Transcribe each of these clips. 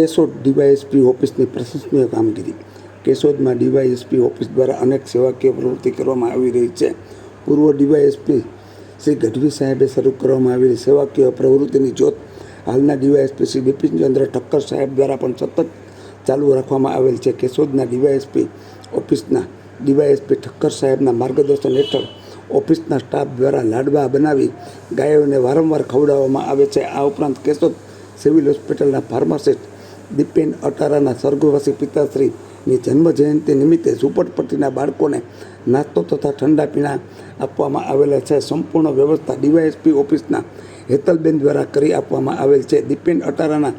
Keshod DYSP ઓફિસની પ્રશંસનીય કામગીરી. કેશોદમાં ડીવાયએસપી ઓફિસ દ્વારા અનેક સેવાકીય પ્રવૃત્તિ કરવામાં આવી રહી છે. પૂર્વ ડીવાયએસપી શ્રી ગઢવી સાહેબે શરૂ કરવામાં આવેલી સેવાકીય પ્રવૃત્તિની જોત હાલના ડીવાયએસપી શ્રી બિપિનચંદ્ર ઠક્કર સાહેબ દ્વારા પણ સતત ચાલુ રાખવામાં આવેલ છે. કેશોદના ડીવાયએસપી ઓફિસના ડીવાયએસપી ઠક્કર સાહેબના માર્ગદર્શન હેઠળ ઓફિસના સ્ટાફ દ્વારા લાડવા બનાવી ગાયોને વારંવાર ખવડાવવામાં આવે છે. આ ઉપરાંત કેશોદ સિવિલ હોસ્પિટલના ફાર્માસિસ્ટ દીપેન અટારાના સ્વર્ગવાસી પિતાશ્રીની જન્મ જયંતિ નિમિત્તે ઝુંપડપટ્ટીના બાળકોને નાસ્તો તથા ઠંડા પીણા આપવામાં આવેલા છે. સંપૂર્ણ વ્યવસ્થા ડીવાયએસપી ઓફિસના હેતલબેન દ્વારા કરી આપવામાં આવેલ છે. દીપેન અટારાના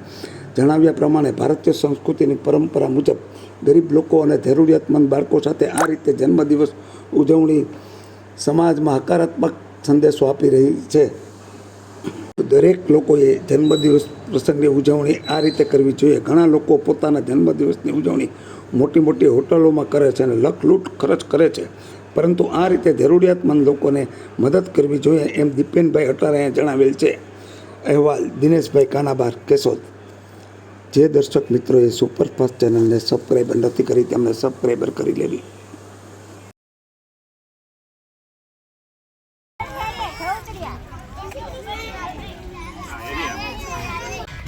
જણાવ્યા પ્રમાણે ભારતીય સંસ્કૃતિની પરંપરા મુજબ ગરીબ લોકો અને જરૂરિયાતમંદ બાળકો સાથે આ રીતે જન્મદિવસ ઉજવણી સમાજમાં હકારાત્મક સંદેશો આપી રહી છે. દરેક લોકોએ જન્મદિવસ પ્રસંગની ઉજવણી આ રીતે કરવી જોઈએ. ઘણા લોકો પોતાના જન્મદિવસની ઉજવણી મોટી મોટી હોટલોમાં કરે છે અને લખલૂટ ખર્ચ કરે છે. પરંતુ આ રીતે જરૂરિયાતમંદ લોકોને મદદ કરવી જોઈએ એમ દીપેનભાઈ અટારાએ જણાવેલ છે. અહેવાલ, દિનેશભાઈ કાનાબાર, કેશોદ. જે દર્શક મિત્રોએ સુપરફાસ્ટ ચેનલને સબસ્ક્રાઈબર નથી કરી તેમણે સબસ્ક્રાઈબર કરી લેવી.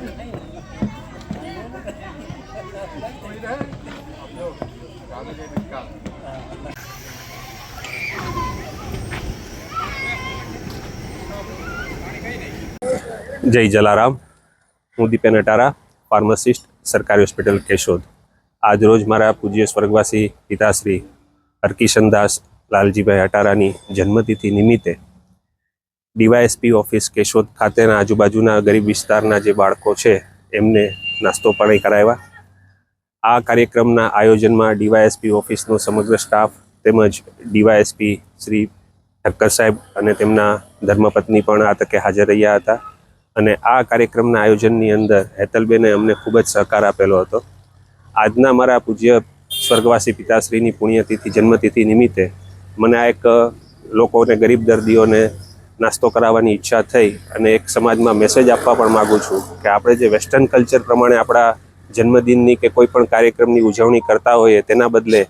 જય જલારામ હું દીપેન અટારા ફાર્માસિસ્ટ સરકારી હોસ્પિટલ કેશોદ આજરોજ મારા પૂજ્ય સ્વર્ગવાસી પિતાશ્રી હરકિશનદાસ લાલજીભાઈ અટારાની જન્મતિથિ નિમિત્તે ડીવાયએસપી ઓફિસ કેશોદ ખાતેના આજુબાજુના ગરીબ વિસ્તારના જે બાળકો છે, એમને નાસ્તો પાણી કરાવ્યા. આ કાર્યક્રમના આયોજનમાં ડીવાયએસપી ઓફિસનો સમગ્ર સ્ટાફ તેમજ ડીવાયએસપી શ્રી ઠક્કર સાહેબ અને તેમના ધર્મપત્ની પણ આ તકે હાજર રહ્યા હતા અને આ કાર્યક્રમના આયોજનની અંદર હેતલબેને અમને ખૂબ જ સહકાર આપેલો હતો. આજના મારા પૂજ્ય સ્વર્ગવાસી પિતાશ્રીની પુણ્યતિથિ, જન્મતિથિ નિમિત્તે મને આ એક લોકોને ગરીબ દર્દીઓને નાસ્તો કરાવવાની ઈચ્છા થઈ અને એક સમાજમાં મેસેજ આપવા પણ માગું છું કે આપણે જે વેસ્ટર્ન કલ્ચર પ્રમાણે આપણા જન્મદિનની કે કોઈ પણ કાર્યક્રમની ઉજવણી કરતા હોઈએ તેના બદલે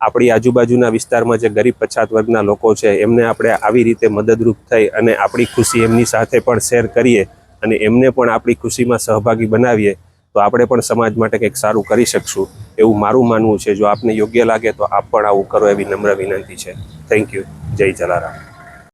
આપણી આજુબાજુના વિસ્તારમાં જે ગરીબ પછાત વર્ગના લોકો છે, એમને આપણે આવી રીતે મદદરૂપ થઈ અને આપણી ખુશી એમની સાથે પણ શેર કરીએ અને એમને પણ આપણી ખુશીમાં સહભાગી બનાવીએ, તો આપણે પણ સમાજ માટે કંઈક સારું કરી શકશું એવું મારું માનવું છે. જો આપને યોગ્ય લાગે તો આપ પણ આવું કરો એવી નમ્ર વિનંતી છે. થેન્ક યુ જય જલારામ.